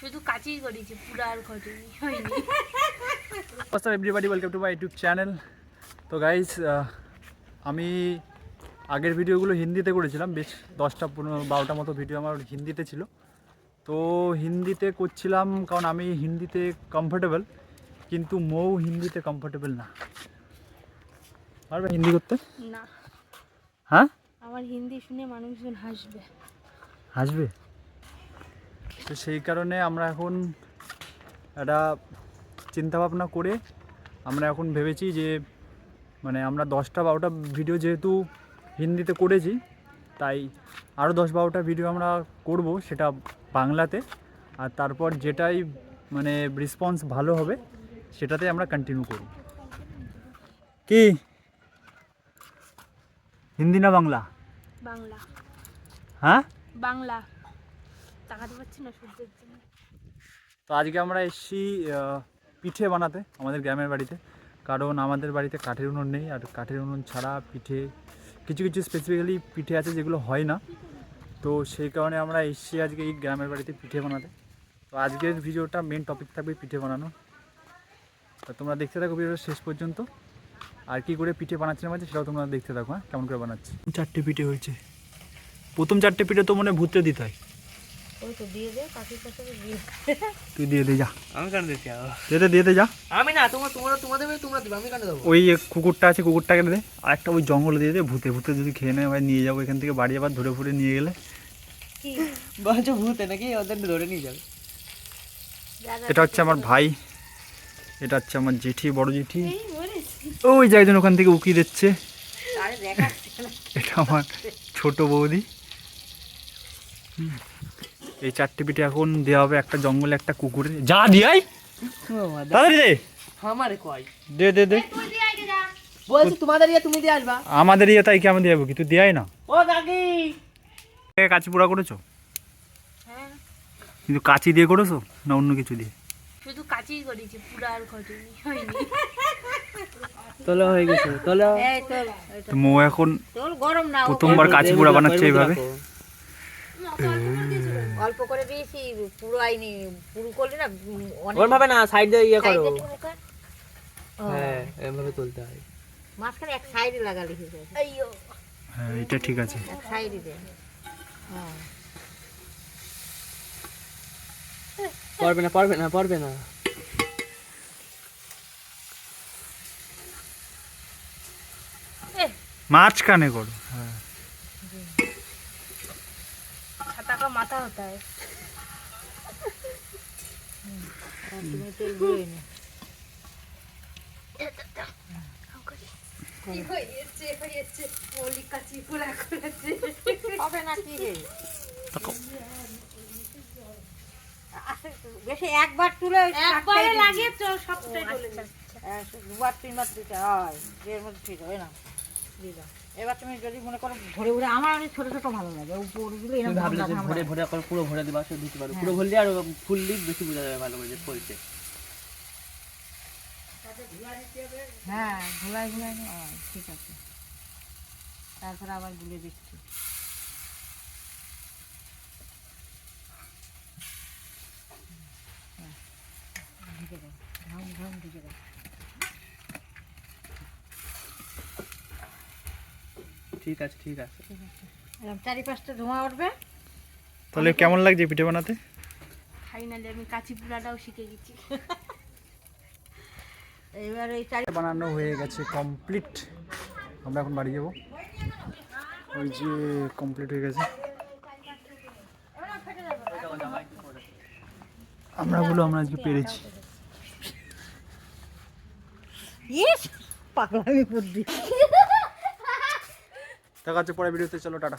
শুধু করেছি পুরো আর ঘটেনি হয়নি। নমস্কার everybody welcome to my YouTube channel তো গাইজ আমি আগের ভিডিওগুলো হিন্দিতে করেছিলাম বেশ দশটা পনেরো বারোটা মতো ভিডিও আমার হিন্দিতে ছিল। তো হিন্দিতে করছিলাম কারণ আমি হিন্দিতে কমফোর্টেবল কিন্তু মৌ হিন্দিতে কমফোর্টেবল না। পারবে হিন্দি করতে? না। হ্যাঁ? আমার হিন্দি শুনে মানুষজন হাসবে। হাসবে? তো সেই কারণে আমরা এখন একটা চিন্তাভাবনা করে আমরা এখন ভেবেছি যে মানে আমরা দশটা বারোটা ভিডিও যেহেতু হিন্দিতে করেছি তাই আরও দশ বারোটা ভিডিও আমরা করব সেটা বাংলাতে। আর তারপর যেটাই মানে রেসপন্স ভালো হবে সেটাতে আমরা কন্টিনিউ করি কি? হিন্দি না বাংলা? বাংলা। হ্যাঁ? বাংলা। তাকাতে পারছি না সূর্যের জন্য। তো আজকে আমরা এসেছি পিঠে বানাতে আমাদের গ্রামের বাড়িতে। কারণ আমাদের বাড়িতে কাঠের উনুন নেই আর কাঠের উনুন ছাড়া পিঠে কিছু কিছু স্পেসিফিক্যালি পিঠে আছে যেগুলো হয় না। তো সেই কারণে আমরা এসেছি আজকে এই গ্রামের বাড়িতে পিঠে বানাতে। তো আজকের ভিডিওটা মেন টপিক থাকবে পিঠে বানানো। তো তোমরা দেখতে থাকো ভিডিওটা শেষ পর্যন্ত। আর কি করে পিঠে বানাচ্ছিলাম আছে সেটাও তোমরা দেখতে থাকো হ্যাঁ? কেমন করে বানাচ্ছি? চারটে পিঠে হয়েছে। প্রথম চারটে পিঠে তো মনে হয় ভূতে দিতে হয়। ওই তো দিয়ে দে কাকির কাছে দিয়ে তুই দিয়ে দে যা। আমি কেন দিচ্ছি দিয়ে দে দিয়ে দে যা। আমি না তোমরা তোমরা দেবে তোমরা দেবে আমি কেন দেবো? ওই কুকুরটা আছে কুকুরটাকে দে। আর একটা ওই জঙ্গলে দিয়ে দে ভূতে ভূতে যদি খেয়ে নেয় ভাই নিয়ে যাব এখান থেকে বাড়ি আবার ধরে ফুরে নিয়ে গেলে। কি? বলছো ভূতে নাকি? ওদের ধরে নিয়ে যাবে। এটা হচ্ছে আমার ভাই। এটা হচ্ছে আমার জেঠি বড় জেঠি। ওই যে একজন ওখান থেকে উকি দিচ্ছে। এটা আমার ছোট বৌদি। হুম। এই চারটে পিঠে এখন দেওয়া হবে একটা জঙ্গলে একটা কুকুরে। যা দিয়াই তাড়াতাড়ি দে। আমারে কয়। দে দে দে। বলছি তোমাদের ইয়ে তুমি দিয়ে আসবা। আমাদের ইয়ে তাই কি আমি দিয়ে যাব কি তুই দেয়াই না। ও কাকি। কাঁচি পোড়া করেছ? হ্যাঁ। কিন্তু কাঁচি দিয়ে করেছ না অন্য কিছু দিয়ে? শুধু কাজই করেছি পুরো আর হয়নি। তোলো হয়ে গেছে তোলো। তো মৌ এখন তোর গরম না প্রথমবার কাচি পোড়া বানাচ্ছে এইভাবে? অল্প করে দিয়েছি পুরো আইনি পুরো করলে না উম, অনেক ওর ভাবে না সাইড দিয়ে ইয়ে করো। ও, হ্যাঁ। এভাবে তুলতে হয়। মাঝখানে এক সাইডে লাগালে হয়ে যাবে। আইয়ো। হ্যাঁ এটা ঠিক আছে। এক সাইডে দে হ্যাঁ। পারবে না পারবে না পারবে না। মাঝখানে করো হ্যাঁ ছাতা কা মাথা হতা है আর তুমি তেল দিয়ে নে হবে না কি রে তাকাও। আস্তে একটু, বেশি একবার তুলে একবারে লাগিয়ে চলে আচ্ছা, দুবার তিনবার দিতে হয়। এর মধ্যে ঠিক হয় না। দিয়ে দাও। এবার তুমি যদি মনে করো ভরে ভরে আমার অনেক ছোট ছোট ভালো লাগে উপরগুলো এরকম ভাবলে যে ভরে ভরে করে পুরো ভরে দিবা সে দিতে পারো। পুরো ভরলে আর ফুললি বেশি বোঝা যাবে ভালো করে যে ফলছে। হ্যাঁ ঘোলাই ঘোলাই ঠিক আছে। তারপরে আবার গুলে দিচ্ছি। ঢেকে ঘাম ঘাম ঢেকে দাও। ঠিক আছে ঠিক আছে। এরকম চারি পাঁচটা ধোঁয়া উঠবে। তাহলে কেমন লাগছে পিঠে বানাতে? ফাইনালি আমি কাচি পুরাটাও শিখে গেছি। এবার ওই চারি বানানো হয়ে গেছে কমপ্লিট আমরা এখন বাড়ি যাব। ওই যে কমপ্লিট হয়ে গেছে। আমরা বলো আমরা আজকে পেরেছি। ইস পাগলামি করবি দেখা হচ্ছে পরে ভিডিওতে চলো টাটা।